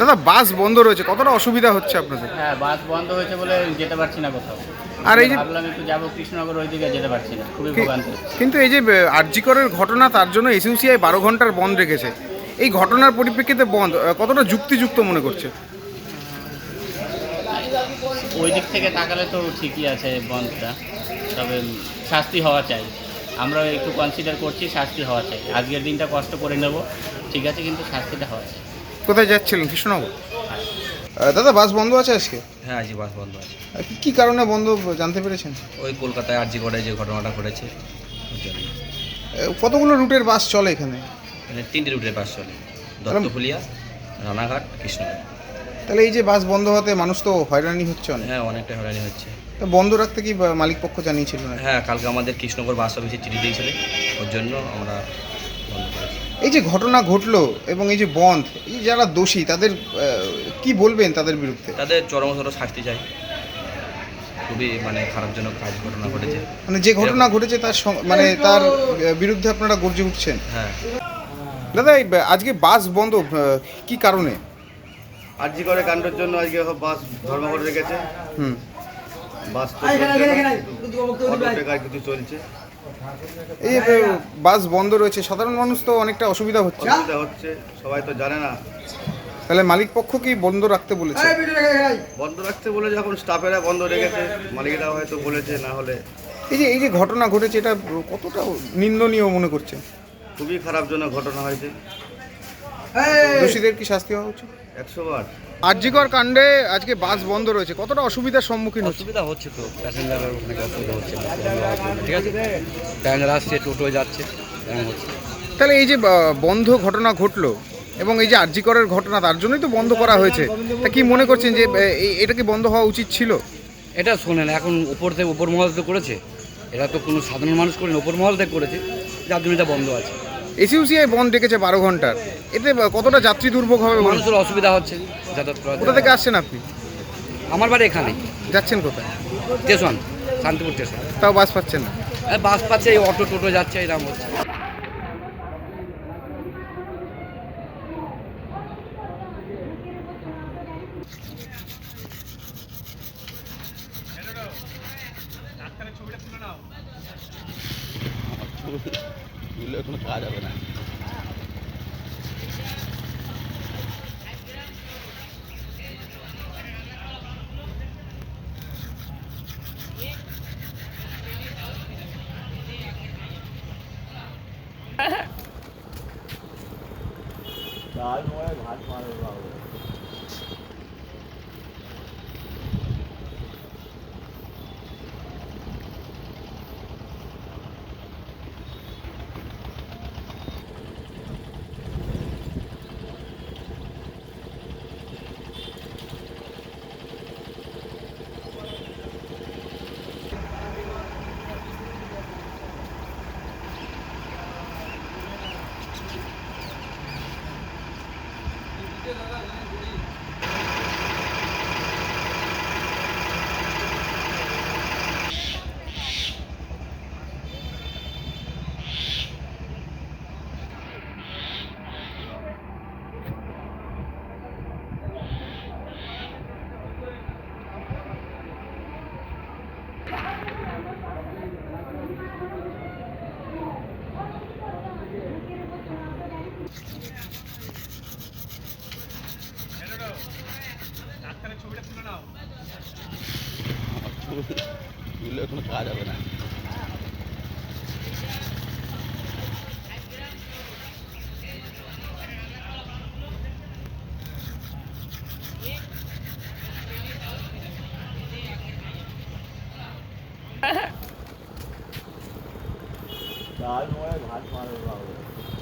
দাদা, বাস বন্ধ রয়েছে, কতটা অসুবিধা হচ্ছে আপনাদের? হ্যাঁ বাস বন্ধ হয়েছে বলে যেতে পারছি না কোথাও। আর এই যে- ভাবলাম একটু যাব কৃষ্ণনগর ওইদিকে যেতে পারছি না খুবই ভোগান্তি। কিন্তু এই যে আরজিকরের ঘটনা তার জন্য এসইউসিআই বারো ঘণ্টার বন্ধ রেখেছে। এই ঘটনার পরিপ্রেক্ষিতে বন্ধ কতটা যুক্তিযুক্ত মনে করছে? ওই দিক থেকে তাকালে তো ঠিকই আছে বন্ধটা তবে শাস্তি হওয়া চাই। আমরা একটু কনসিডার করছি শাস্তি হওয়া চাই। আজকের দিনটা কষ্ট করে নেব ঠিক আছে কিন্তু শাস্তিটা হওয়া চাই। কোথায় যাচ্ছিলেন কৃষ্ণনগর? দাদা বাস বন্ধ আছে আজকে? হ্যাঁ আজকে বাস বন্ধ আছে। কি- কি কারণে বন্ধ জানতে পেরেছেন? ওই কলকাতায় আরজি করে যে ঘটনাটা ঘটেছে কতগুলো রুটের বাস চলে এখানে? মানে তিনটে রুটের বাস চলে দত্তফুলিয়া রানাঘাট কৃষ্ণনগর। তাহলে এই যে বাস বন্ধ হতে মানুষ তো হয়রানি হচ্ছে অনেক। হ্যাঁ অনেকটা হয়রানি হচ্ছে। তা বন্ধ রাখতে কি মালিক পক্ষ জানিয়েছিল না হ্যাঁ কালকে আমাদের কৃষ্ণনগর বাস অফিসে চিঠি দিয়েছিল ওর জন্য আমরা এই যে ঘটনা ঘটলো এবং এই যে বন্ধ এই যারা দোষী তাদের কি বলবেন তাদের বিরুদ্ধে? তাদের চরমতর শাস্তি চাই। খুবই মানে খারাপজনক কাজ ঘটনা ঘটেছে। মানে যে ঘটনা ঘটেছে তার মানে তার বিরুদ্ধে আপনারা গর্জে উঠছেন? হ্যাঁ। দাদা এই আজকে বাস বন্ধ কি কারণে? আরজি করে কাণ্ডের জন্য আজকে বাস ধর্মঘট রেখেছে। হুম। বাস কিছু চলছে। এই যে, বাস বন্ধ রয়েছে। সাধারণ মানুষ তো অনেকটা অসুবিধা হচ্ছে। অসুবিধা হচ্ছে সবাই তো জানে না। তাহলে মালিক পক্ষ কি বন্ধ রাখতে বলেছে। বন্ধ রাখতে বলে যখন স্টাফেরা বন্ধ রেখেছে মালিকেরা হয়তো বলেছে না হলে এই যে এই যে ঘটনা ঘটেছে এটা কতটা নিন্দনীয় মনে করছে খুবই খারাপজনক ঘটনা হয়েছে। দোষীদের কি শাস্তি হওয়া উচিত? একশো বার আরজিকর কাণ্ডে আজকে বাস বন্ধ রয়েছে। কতটা অসুবিধার সম্মুখীন হচ্ছে? অসুবিধা হচ্ছে তো প্যাসেঞ্জারের অনেক অসুবিধা হচ্ছে ঠিক আছে? প্যাসেঞ্জার আসছে টোটো যাচ্ছে হচ্ছে। তাহলে এই যে বন্ধ ঘটনা ঘটলো এবং এই যে আরজিকরের ঘটনা তার জন্যই তো বন্ধ করা হয়েছে। তা কি মনে করছেন যে এটা কি বন্ধ হওয়া উচিত ছিল? এটা শোনেন এখন উপর থেকে উপর মহল তো করেছে। এটা তো কোনো সাধারণ মানুষ করেনি উপর মহল থেকে করেছে। যার জন্য এটা বন্ধ আছে। এসইউসিআই বন্ধ ডেকেছে বারো ঘণ্টার। এতে কতটা যাত্রী দুর্ভোগ হবে মানুষের অসুবিধা হচ্ছে যাতায়াত করা কোথা থেকে আসছেন আপনি? আমার বাড়ি এখানে যাচ্ছেন কোথায়? Station Shantipur station. তাও বাস পাচ্ছেন না? বাস পাচ্ছে এই অটো টোটো যাচ্ছে এরকম হচ্ছে। এগুলো কোনো কাজ হবে না। কোনো কাজ হবে না এগুলো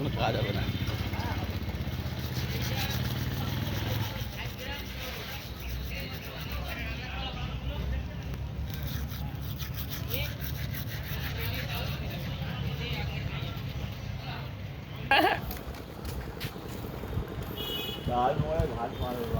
কোনো কাজ হবে না। দাদা